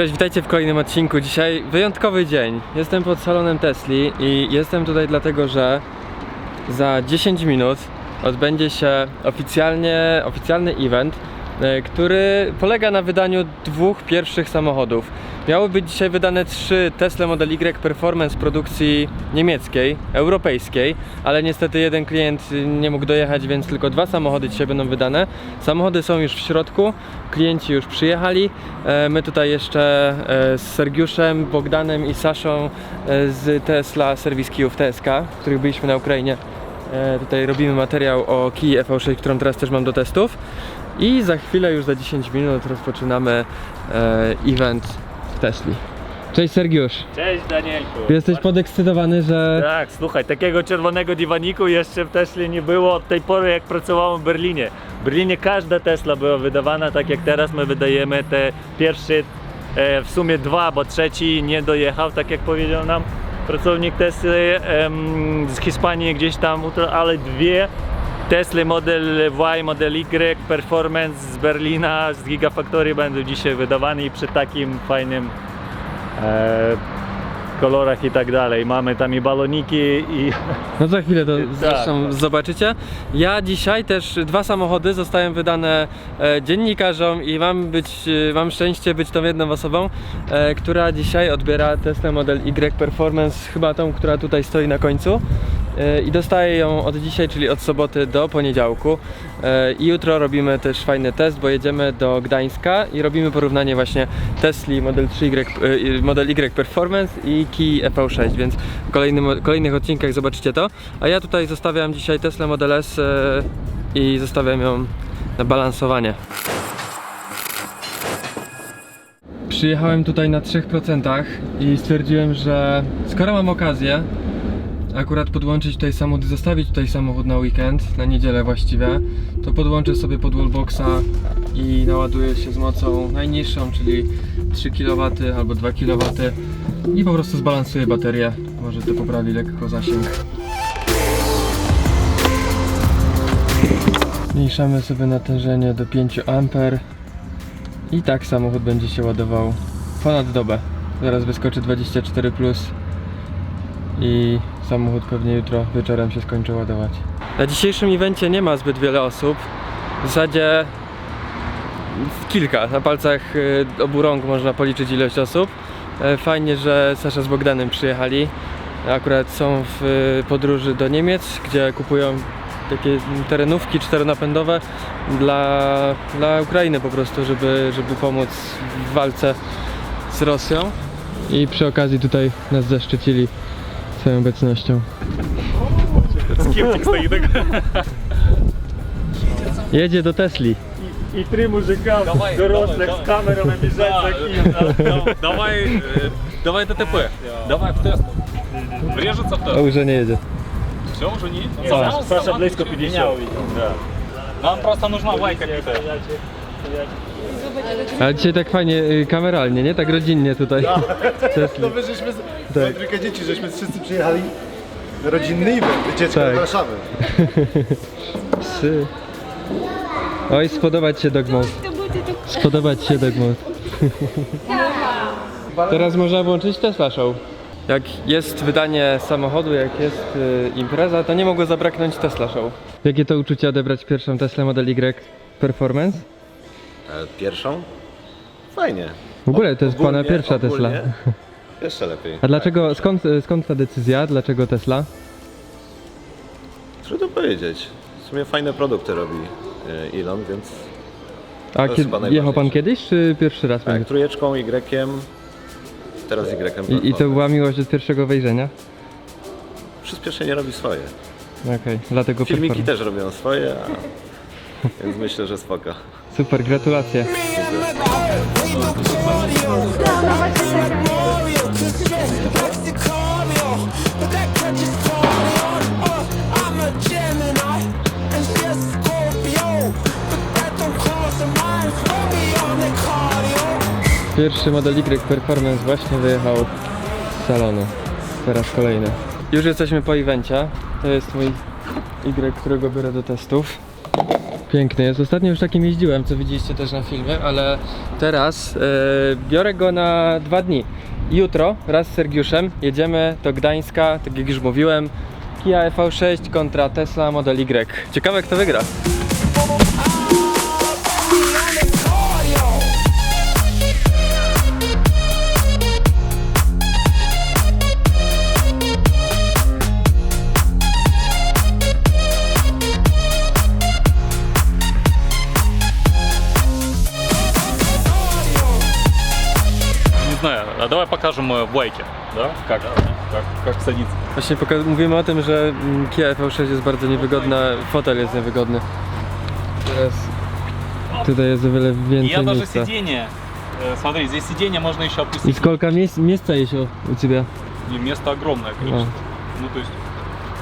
Cześć, witajcie w kolejnym odcinku. Dzisiaj wyjątkowy dzień. Jestem pod salonem Tesli i jestem tutaj dlatego, że za 10 minut odbędzie się oficjalnie, oficjalny event, który polega na wydaniu dwóch pierwszych samochodów. Miały być dzisiaj wydane trzy Tesla Model Y Performance produkcji niemieckiej, europejskiej, ale niestety jeden klient nie mógł dojechać, więc tylko dwa samochody dzisiaj będą wydane. Samochody są już w środku, klienci już przyjechali. E, My tutaj jeszcze e, z Sergiuszem, Bogdanem i Saszą e, z Tesla Service Kijów TSK, których byliśmy na Ukrainie. E, Tutaj robimy materiał o Kii EV6, którą teraz też mam do testów. I za chwilę, już za 10 minut rozpoczynamy e, event w Tesli. Cześć Sergiusz. Cześć Danielku. Jesteś podekscytowany, że... Tak, słuchaj, takiego czerwonego dywaniku jeszcze w Teslie nie było od tej pory jak pracowałem w Berlinie. W Berlinie każda Tesla była wydawana tak jak teraz my wydajemy te pierwsze e, w sumie dwa, bo trzeci nie dojechał, tak jak powiedział nam pracownik Tesly em, z Hiszpanii gdzieś tam, ale dwie. Tesla Model Y, Model Y Performance z Berlina, z Gigafactory będą dzisiaj wydawane i przy takim fajnym e, kolorach i tak dalej. Mamy tam i baloniki i No za chwilę to Tak, zresztą tak. zobaczycie. Ja dzisiaj też dwa samochody zostałem wydane e, dziennikarzom i mam być, e, mam szczęście być tą jedną osobą, e, która dzisiaj odbiera Tesla Model Y Performance, chyba tą, która tutaj stoi na końcu. E, I dostaję ją od dzisiaj, czyli od soboty do poniedziałku. E, I jutro robimy też fajny test, bo jedziemy do Gdańska i robimy porównanie właśnie Tesli Model 3Y, e, Model Y Performance i Key EV6, więc w kolejnym, kolejnych odcinkach zobaczycie to. A ja tutaj zostawiam dzisiaj Tesla Model S e, i zostawiam ją na balansowanie. Przyjechałem tutaj na 3% i stwierdziłem, że skoro mam okazję akurat podłączyć tutaj samochód, zostawić tutaj samochód na weekend, na niedzielę właściwie, to podłączę sobie pod wallboxa i naładuję się z mocą najniższą, czyli 3 kW albo 2 kW i po prostu zbalansuję baterię. Może to poprawi lekko zasięg. Zmniejszamy sobie natężenie do 5 A i tak samochód będzie się ładował ponad dobę. Zaraz wyskoczy 24 plus i samochód pewnie jutro wieczorem się skończy ładować. Na dzisiejszym evencie nie ma zbyt wiele osób. W zasadzie kilka. Na palcach y, obu rąk można policzyć ilość osób. E, Fajnie, że Sasza z Bogdanem przyjechali. Akurat są w y, podróży do Niemiec, gdzie kupują takie terenówki czteronapędowe dla, dla Ukrainy po prostu, żeby, żeby pomóc w walce z Rosją. I przy okazji tutaj nas zaszczycili swoją obecnością. skiptik stoi tak. Jedzie do Tesli. I trzy muzyka dorosłych z kamerą na bieżących i Давай, э, давай ДТП. Давай в тест. Врежется в тест. O, że nie jedzie. Все, уже не. Саша, Саша близько підійшов. Да. Нам просто нужна лайка битая. Ale dzisiaj tak fajnie y, kameralnie, nie? Tak rodzinnie tutaj. Tesli. No my żeśmy, z... tak. trójkę dzieci, żeśmy wszyscy przyjechali na rodzinny event, wycieczka Tak. do Warszawy. Trzy. Oj, spodobać się Dogmos. Spodobać się Dogmos. Teraz można włączyć Tesla Show. Jak jest wydanie samochodu, jak jest y, impreza, to nie mogło zabraknąć Tesla Show. Jakie to uczucie odebrać pierwszą Tesla Model Y Performance? E, Pierwszą? Fajnie. W ogóle to jest Ogólnie- pana pierwsza Tesla. ogólnie Jeszcze lepiej. A dlaczego, skąd, y, skąd ta decyzja? Dlaczego Tesla? Trudno powiedzieć. W sumie fajne produkty robi e, Elon, więc A kiedy, jechał pan kiedyś, czy pierwszy raz? tak, trójeczką, Y, teraz Y. I, I to była miłość od pierwszego wejrzenia? Przyspieszenie robi swoje. Okej, dlatego Filmiki też robią swoje, a... więc myślę, że spoko. Super, gratulacje. Pierwszy model Y Performance właśnie wyjechał z salonu. Teraz kolejny. Już jesteśmy po evencie. To jest mój Y, którego biorę do testów. Piękny jest. Ostatnio już takim jeździłem, co widzieliście też na filmie, ale teraz e, biorę go na dwa dni. Jutro raz z Sergiuszem jedziemy do Gdańska, tak jak już mówiłem. Kia EV6 kontra Tesla Model Y. Ciekawe kto wygra. А покажем э, в лайке, да? Как, как, как садиться. Właśnie poka- mówimy o tym, że mm, Kia EV6 jest bardzo niewygodna, fotel jest niewygodny. Teraz tutaj jest o wiele więcej я даже miejsca. сиденье, э, смотри, здесь сиденье можно еще I опустить. сколько miejsc, miejsca jest u, u Ciebie? И место огромное количество. Ну, то есть,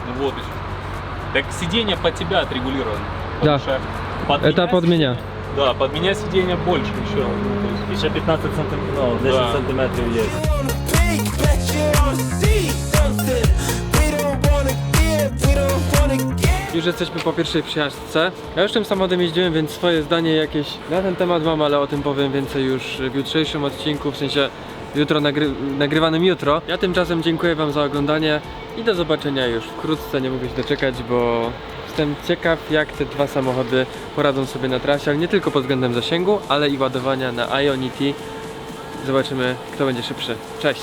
ну вот еще. Так сиденье под тебя отрегулировано. Да. Потому что под Это меня под сиденье- меня. Да, под меня сиденье больше еще. Ну, то есть, І ще 15 сантиметрів, ну, 10 Да. сантиметрів є. big, bet you don't see something we don't wanna give, we don't wanna give. Już jesteśmy po pierwszej przyjażdżce. Ja już tym samochodem jeździłem, więc swoje zdanie jakieś na ten temat mam, ale o tym powiem więcej już w jutrzejszym odcinku, w sensie jutro nagry nagrywanym jutro. Ja tymczasem dziękuję Wam za oglądanie i do zobaczenia już wkrótce, nie mogę się doczekać, bo jestem ciekaw jak te dwa samochody poradzą sobie na trasie, ale nie tylko pod względem zasięgu, ale i ładowania na Ionity. Zobaczymy kto będzie szybszy. Cześć!